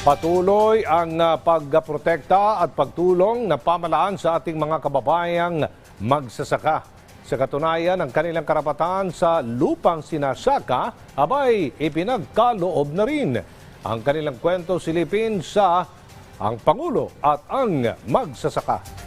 Patuloy ang ah, pagprotekta at pagtulong na pamalaan sa ating mga kababayang magsasaka. Sa katunayan, ang kanilang karapatan sa lupang sinasaka, abay ipinagkaloob na rin. Ang kanilang kwento silipin sa ang Pangulo at ang magsasaka.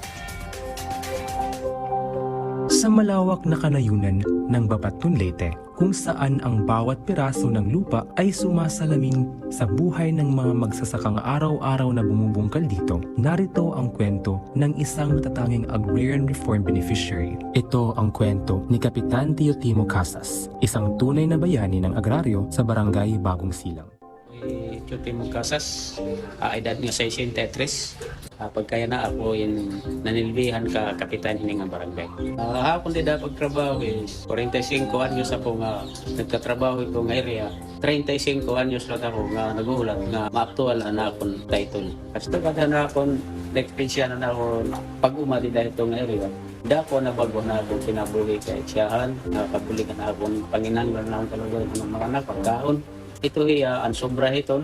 Sa malawak na kanayunan ng Babatun Leyte, kung saan ang bawat piraso ng lupa ay sumasalamin sa buhay ng mga magsasakang araw-araw na bumubungkal dito, narito ang kwento ng isang natatanging agrarian reform beneficiary. Ito ang kwento ni Kapitan Teotimo Casas, isang tunay na bayani ng agraryo sa barangay Bagong Silang. Chuti mong kasas, ah, edad nga 63. Ah, pagkaya na ako in nanilbihan ka kapitan hining nga barangay. Ah, hapon di dapat trabaho is 45 anyos ako nga nagkatrabaho ito nga area. 35 anyos lang ako nga nagulat nga maaktual na akong title. Kasi kada na akong na-experience na ako pag umali dahil ito nga area. Dako na bago na akong pinabuhi kay siyahan, nakapuli ka na akong panginanglan na akong talaga ng mga anak, pagkaon ito iya ang sobra ito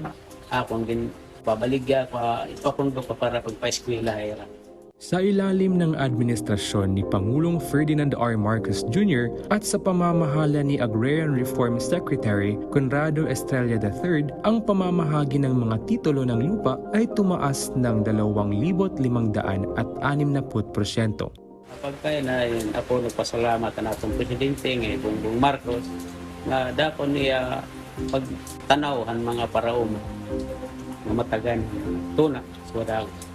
akong din pabaligya pa ipakundo pa para pagpa-eskwela era. Sa ilalim ng administrasyon ni Pangulong Ferdinand R. Marcos Jr. at sa pamamahala ni Agrarian Reform Secretary Conrado Estrella III, ang pamamahagi ng mga titulo ng lupa ay tumaas ng 2,500 at 60%. Kapag kaya na yun, ako nagpasalamat na atong presidente ng Bongbong Marcos nga dako niya pagtanaw ang mga paraon nga matagan tuna sa so,